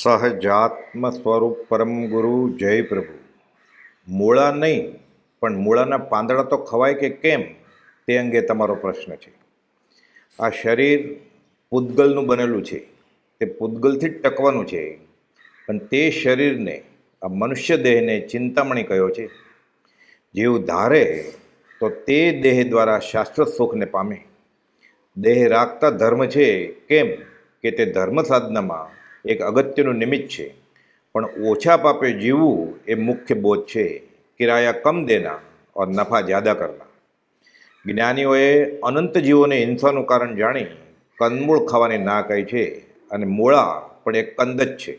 સહજાત્મ સ્વરૂપ પરમ ગુરુ, જય પ્રભુ. મૂળા નહીં, પણ મૂળાના પાંદડા તો ખવાય કે કેમ? તે અંગે તમારો પ્રશ્ન છે. આ શરીર પૂદગલનું બનેલું છે. તે પૂદગલથી જ ટકવાનું છે. પણ તે શરીરને, આ મનુષ્ય દેહને ચિંતામણી કયો છે? જેવું ધારે, તો તે દેહ દ્વારા શાશ્વત સુખને પામે. દેહ રાખતા ધર્મ છે. કેમ? કે તે ધર્મ સાધનામાં એક અગત્યનું નિમિત્ત છે. પણ ઓછા પાપે જીવવું એ મુખ્ય બોધ છે. કિરાયા કમ દેના ઓર નફા જ્યાદા કરના. જ્ઞાનીઓએ અનંત જીવોને હિંસાનું કારણ જાણી કંદમૂળ ખાવાની ના કહી છે અને મૂળા પણ એક કંદ જ છે.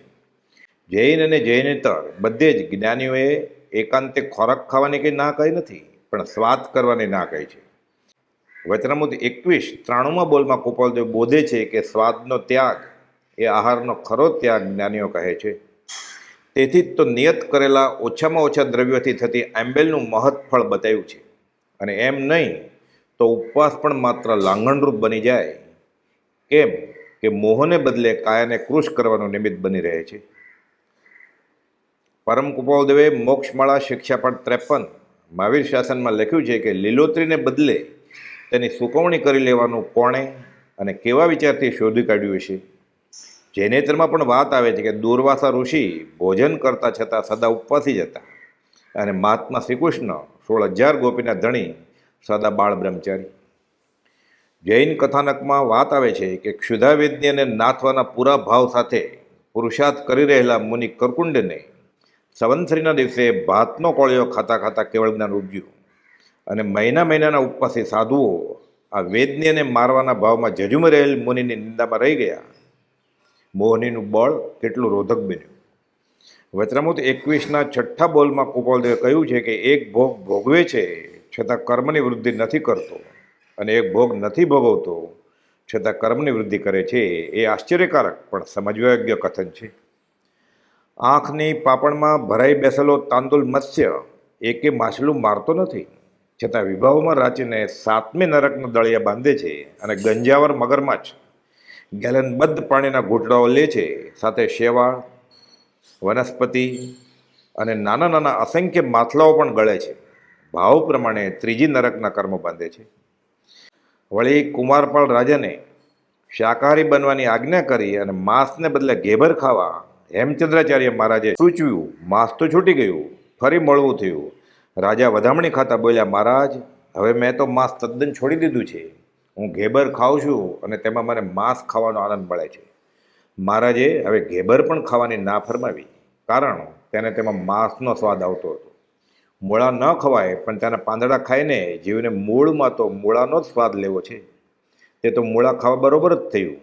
જૈન અને જૈનેતર બધે જ જ્ઞાનીઓએ એકાંતે ખોરાક ખાવાની કંઈ ના કહી નથી, પણ સ્વાદ કરવાની ના કહી છે. વચનામૃત એકવીસ ત્રાણુંમાં બોલમાં કુપાલદેવ બોધે છે કે સ્વાદનો ત્યાગ એ આહારનો ખરો ત્યાગ જ્ઞાનીઓ કહે છે. તેથી જ તો નિયત કરેલા ઓછામાં ઓછા દ્રવ્યોથી થતી આંબેલનું મહત્ફળ ફળ બતાવ્યું છે. અને એમ નહીં તો ઉપવાસ પણ માત્ર લાંઘણરૂપ બની જાય. કેમ કે મોહને બદલે કાયાને કૃશ કરવાનું નિમિત્ત બની રહે છે. પરમ કુપાલદેવે મોક્ષમાળા શિક્ષાપટ ત્રેપન મહાવીર શાસનમાં લખ્યું છે કે લીલોતરીને બદલે તેની સુકવણી કરી લેવાનું કોણે અને કેવા વિચારથી શોધી કાઢ્યું છે જૈનેતરમાં પણ વાત આવે છે કે દુર્વાસા ઋષિ ભોજન કરતા છતાં સદા ઉપવાસી જતા અને મહાત્મા શ્રીકૃષ્ણ સોળ હજાર ગોપીના ધણી સદા બાળ બ્રહ્મચારી. જૈન કથાનકમાં વાત આવે છે કે ક્ષુધાવેદને નાથવાના પૂરા ભાવ સાથે પુરુષાર્થ કરી રહેલા મુનિ કરકુંડને સંવંસરીના દિવસે ભાતનો કોળિયો ખાતા ખાતા કેવળ જ્ઞાન ઉપજ્યું. અને મહિના મહિનાના ઉપવાસી સાધુઓ આ વેદની અને મારવાના ભાવમાં જજુમ રહેલ મુનિની નિંદામાં રહી ગયા. મોહનીનું બળ કેટલું રોધક બન્યું? વચરામૃત એકવીસના છઠ્ઠા બોલમાં કુપાલદેવે કહ્યું છે કે એક ભોગ ભોગવે છે, છતાં કર્મની વૃદ્ધિ નથી કરતો અને એક ભોગ નથી ભોગવતો, છતાં કર્મની વૃદ્ધિ કરે છે, એ આશ્ચર્યકારક, પણ સમજવા યોગ્ય કથન છે. આંખની પાપણમાં ભરાઈ બેસેલો તાંદુલ મત્સ્ય એકે માછલું મારતો નથી, છતાં વિભાવમાં રાચીને સાતમી નરકના દળિયા બાંધે છે અને ગંજાવર મગરમાછ ગેલનબદ્ધ પાણીના ઘૂંટડાઓ લે છે. સાથે શેવાળ, વનસ્પતિ અને નાના નાના અસંખ્ય માથલાઓ પણ ગળે છે. ભાવ પ્રમાણે ત્રીજી નરકના કર્મ બાંધે છે. વળી કુમારપાળ રાજાને શાકાહારી બનવાની આજ્ઞા કરી અને માંસને બદલે ઘેભર ખાવા હેમચંદ્રાચાર્ય મહારાજે સૂચવ્યું, માંસ તો છૂટી ગયું, ફરી મળવું થયું. રાજા વધામણી ખાતા બોલ્યા, મહારાજ, હવે મેં તો માંસ તદ્દન છોડી દીધું છે. હું ઘેબર ખાઉં છું અને તેમાં મને માંસ ખાવાનો આનંદ મળે છે. મહારાજે હવે ઘેબર પણ ખાવાની ના ફરમાવી, કારણ તેને તેમાં માંસનો સ્વાદ આવતો હતો. મૂળા ન ખવાય, પણ તેના પાંદડા ખાઈને જીવને મૂળમાં તો મૂળાનો જ સ્વાદ લેવો છે. તે તો મૂળા ખાવા બરોબર જ થયું.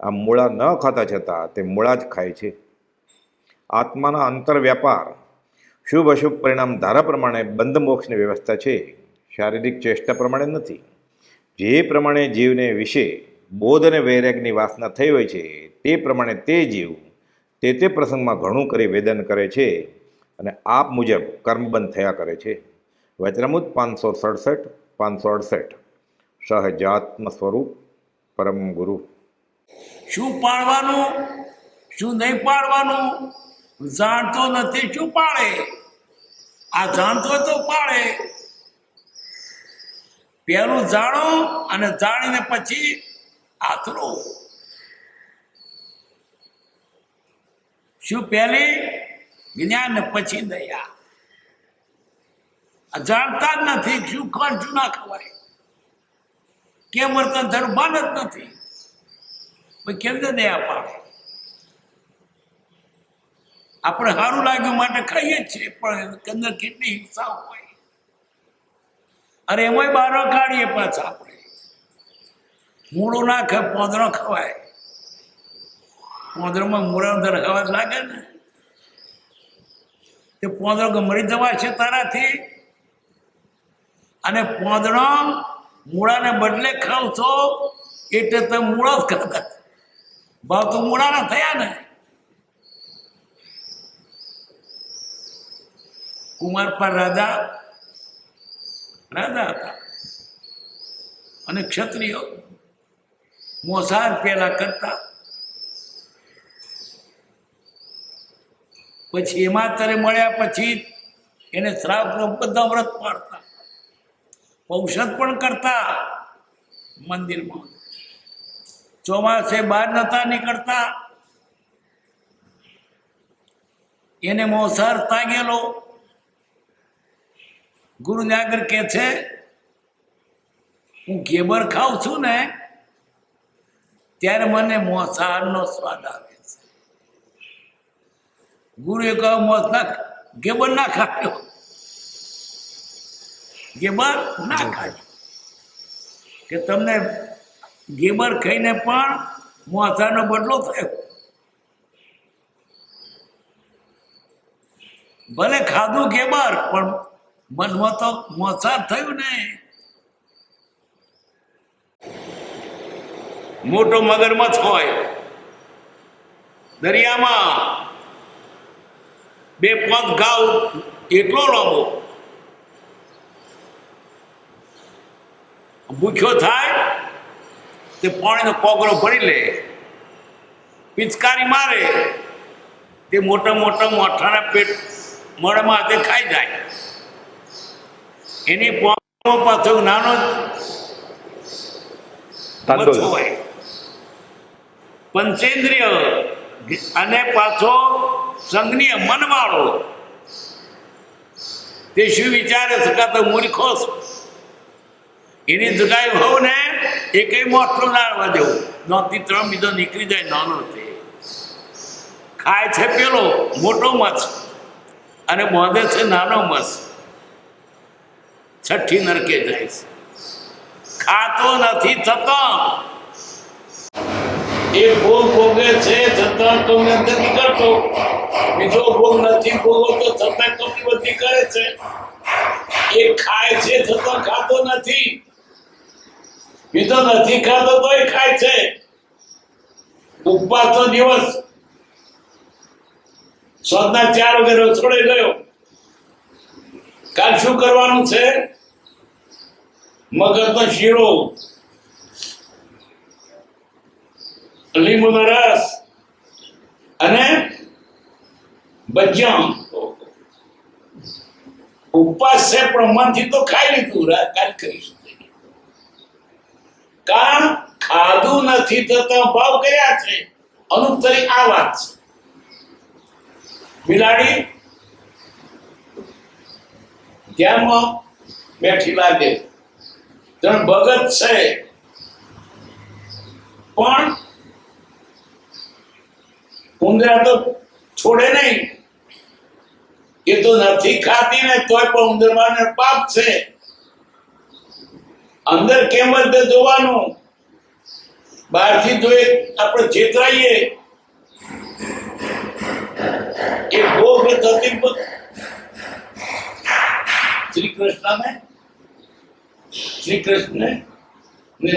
આ મૂળા ન ખાતા છતાં તે મૂળા જ ખાય છે. આત્માના અંતર વ્યાપાર શુભ અશુભ પરિણામ ધારા પ્રમાણે બંધ મોક્ષની વ્યવસ્થા છે. શારીરિક ચેષ્ટા પ્રમાણે નથી. જે પ્રમાણે જીવને વિશે બોધ અને વૈરાગની વાસના થઈ હોય છે, તે પ્રમાણે તે જીવ તે તે પ્રસંગમાં ઘણું કરી વેદન કરે છે અને આપ મુજબ કર્મબંધ થયા કરે છે. વચનામૃત પાંચસો સડસઠ, પાંચસો અડસઠ. સહજાત્મ સ્વરૂપ પરમ ગુરુ. શું પાડવાનું? શું નહીં પાડવાનું? જાણતો નથી, શું પાડે? આ જાણતો તો પાડે પેલું જાણો અને જાણીને પછી આથરો. શું પહેલી? જ્ઞાન પછી દયા. જાણતા જ નથી શું ખવાય શું ના ખવાય. કેમ વર્તન થયું? જ નથી. કેમ ને દયા પાડે આપણે સારું લાગ્યું માટે ખાઈએ છીએ, પણ અંદર કેટલી હિંસા હોય. અરે એમાંય બહાર કાઢીએ પાછા. આપણે મૂળો ના ખાય પોદરો ખવાય. પોંદરોમાં મૂળા અંદર ખવા લાગે ને. તે પોંદરો મરી જવા છે તારાથી. અને પોંદરો મૂળાને બદલે ખાવ છો, એટલે તમે મૂળો જ ખાતા ભાવ તો મૂળાના થયા ને. કુમાર પર રાજા રાજા હતા. અને ક્ષત્રિયો મોસાર પેલા કરતા. પછી એમાં તરે મળ્યા પછી એને શ્રાવ બધા વ્રત પાડતા. ઔષધ પણ કરતા મંદિરમાં. ચોમાસે બહાર નતા નીકળતા. એને મોસાર તાગેલો. ગુરુ આગળ કે છે હું ઘેબર ખાઉં છું ને ત્યારે મને મોસાહારનો સ્વાદ આવે છે. ગુરુએ કહ્યું મોસ ના ગેબર ના ખાયો. ગેબર ના ખાજો કે તમને ગેબર ખાઈને પણ મોસાનો બદલો થયો. ભલે ખાધું ગેબર પણ મનમાં તો મોસાર થયું ને. મોટો મગરમચ્છ હોય. દરિયામાં બે પગ ગાવ એટલો લાંબો. ભૂખ્યો થાય તે પાણીનો કોગરો ભરી લે. પિચકારી મારે તે મોટા મોટા મોઠાના પેટ મળમાં હાથે ખાઈ જાય. એની પોણો પાછો નાનો હોય. પંચેન્દ્રિય અને પાછો સંજ્ઞીય મનવાળો. તે શું વિચારે શકાતો મૂર્ખો. એની જગાઈ હોવ ને એ કઈ મોટો લાડવા દેવું. નોથી ત્રણ બીજો નીકળી જાય નાનો તે. ખાય છે પેલો મોટો મચ્છ. અને મોદે છે નાનો મચ્છ. છઠ્ઠી નરકે જાય છે. ખાતો નથી થતો એ ભોગ ભોગે છે છતાં તો નથી કરતો. બીજો ભોગ નથી ભોગવતો છતાં કમી બધી કરે છે. એ ખાય છે છતાં ખાતો નથી. બીજો નથી ખાતો તોય ખાય છે. ઉપવાસનો દિવસ. સોદના ચાર વગેરે રસોડે ગયો. કાલ શું કરવાનું છે? મગજનો શીરો. લીંબુનો રસ અને ભજીયા ઉપવાસ છે, પણ મનથી તો ખાઈ લીધું. કાલ કરીશું કારણ ખાધું નથી થતા ભાવ કર્યા છે? અનુપતરી આ વાત છે. બિલાડી, ધ્યાનમાં બેઠી લાગે. ત્રણ ભગત છે. પણ ઉંદરા તો છોડે નહીં. એ તો નથી ખાતી ને તોય પણ ઉંદરવાને પાપ છે. અંદર કેમ જ જોવાનું. બહારથી જોઈએ આપણે છેતરાઈએ. એ ભોગ થતી શ્રી કૃષ્ણને શ્રી કૃષ્ણ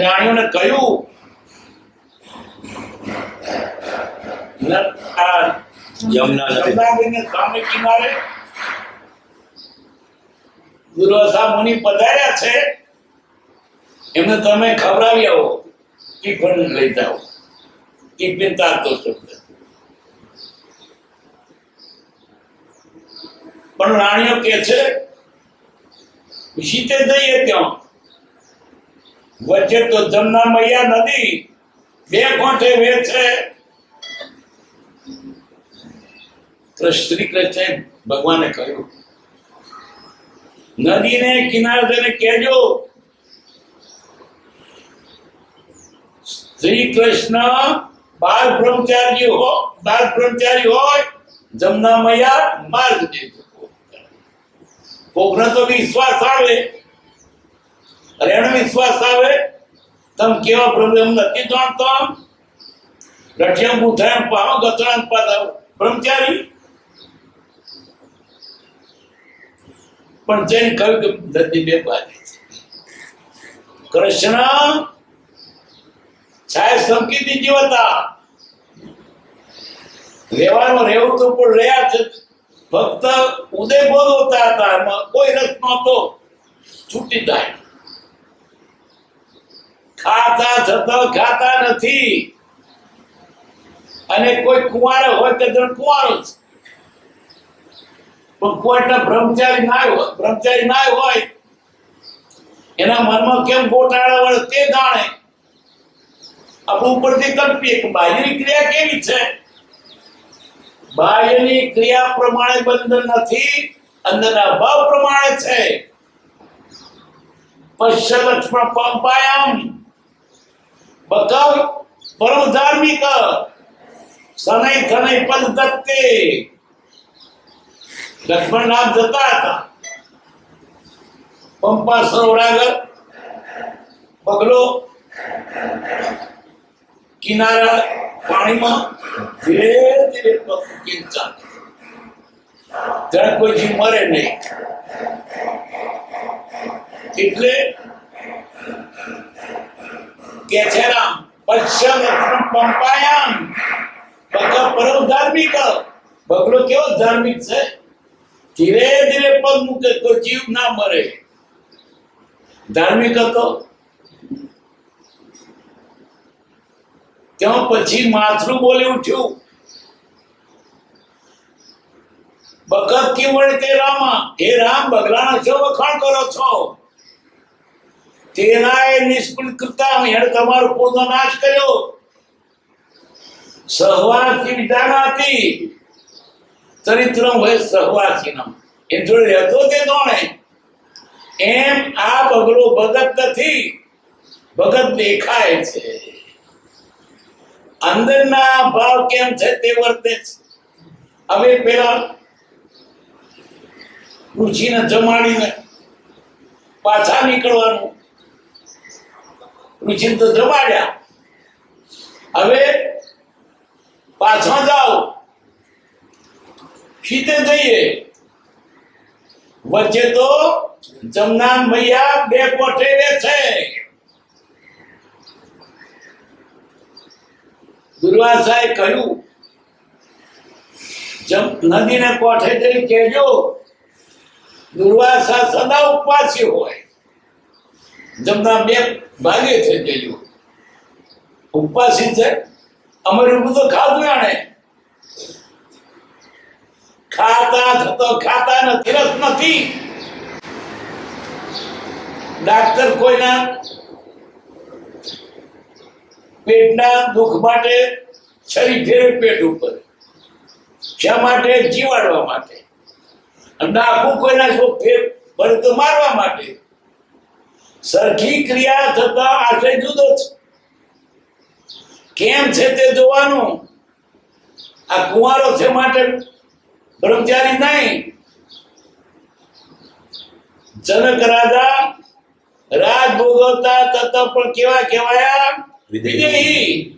રાણીઓને કહ્યું સામે કિનારે દુર્વાસા મુનિ પધાર્યા છે. એમને તમે ખવડાવી આવો ટિફિન લઈ જાઓ ટિફિન તારતો શબ્દ. પણ રાણીઓ કે છે જઈએ ત્યાં. વચ્ચે તો જમના મૈયા નદી બે કોઠે વેચે. તો શ્રી કૃષ્ણ ભગવાને કહ્યું, નદીને કિનારે કહેજો શ્રી કૃષ્ણ બાર બ્રહ્મચારી હો બાર બ્રહ્મચારી હોય જમના મૈયા માર્ગ દેજો કોકનો તો વિશ્વાસ આવે. અરે એનો વિશ્વાસ આવે? તમે કેવા પ્રોબ્લેમ નથી જાણતો રઠિયા બુથાયા પાવ ગતરાન પાદા બ્રહ્મચારી. પણ જૈન કવિ કે નદી બે બાજુ. કૃષ્ણ, છાય સંકેતી જીવતા રહેવાનું રહેવું તો પણ રહ્યા છે ફક્ત ઉદય હોતા હતા, એમાં કોઈ રસ નહોતો. છૂટી જાય. ખાતા છતાં ખાતા નથી. અને કોઈ કુંવારો હોય કે જણ છે પણ કોઈના બ્રહ્મચારી ના હોય, બ્રહ્મચારી ના હોય, એના મનમાં કેમ ગોટાળા વળે તે જાણે. આપણે ઉપરથી કલ્પીએ કે બાહ્યની ક્રિયા કેવી છે? બાહ્યની ક્રિયા પ્રમાણે બંધન નથી, અંદરના ભાવ પ્રમાણે છે. પશ્ય લક્ષ્મણ પંપાયમ. બકર પરમ ધાર્મિક શનૈ થનૈ પદ દત્તે લક્ષ્મણ નામ જતા હતા પંપા સરોવર આગળ બગલો કિનારા પાણીમાં ધીરે ધીરે પગ મૂકીને ચાલે ત્યાં કોઈ જીવ મરે નહીં એટલે કે છે રામ પશ્ય લક્ષ્મણ પંપાયામ. બગા પરમ ધાર્મિક. બગલો કેવો ધાર્મિક છે? ધીરે ધીરે પગ મૂકે તો જીવ ના મરે. ધાર્મિક હતો. ત્યાં પછી માથરું બોલી ઉઠ્યું. બકત કેવળ કે રામા. હે રામ બગલાના છો વખાણ કરો છો? તેના એ નિષ્ફળ કરતા હેડ તમારો પૂર્ણ નાશ કર્યો. સહવાસી વિધાનાથી હતી ચરિત્ર હોય સહવાસી એ જોડે રહેતો તે દોણે એમ આ બગલો ભગત નથી, ભગત દેખાય છે. અંદરના ભાવ કેમ છે તે વર્તે છે. હવે પેલા રુચિને જમાડીને પાછા નીકળવાનું. રુચિને તો જમાડ્યા હવે પાછા જાઓ. ખીતે જઈએ. વચ્ચે તો જમનાન ભૈયા બે કોઠે છે દુર્વાસાએ કહ્યું, જમ, નદીને કોઠે જઈ કહેજો. દુર્વાસા સદા ઉપવાસી હોય. જમના બે ભાગે છે ગયું. ઉપવાસી છે, અમારું બધું ખાધું આણે. ખાતા થતો ખાતા નથી રસ નથી. ડાક્ટર કોઈના પેટના દુઃખ માટે છરી ફેરે પેટ ઉપર. શા માટે? જીવાડવા માટે. અને આખું કોઈના ફેર, ભરે તો મારવા માટે. સરખી ક્રિયા થતા આશય જુદો છે. કેમ છે તે જોવાનું? આ કુંવારો છે માટે બ્રહ્મચારી નહીં. જનક રાજા રાજ ભોગવતા તતા પણ કેવા કેવાયા વિદેહી.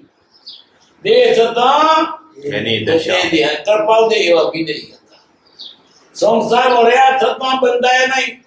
દેહ છતાં એની દશા. કૃપાલ દે એવા વિદેહી હતા. સંસાર વળ્યા છતાં બંધાયા નહીં.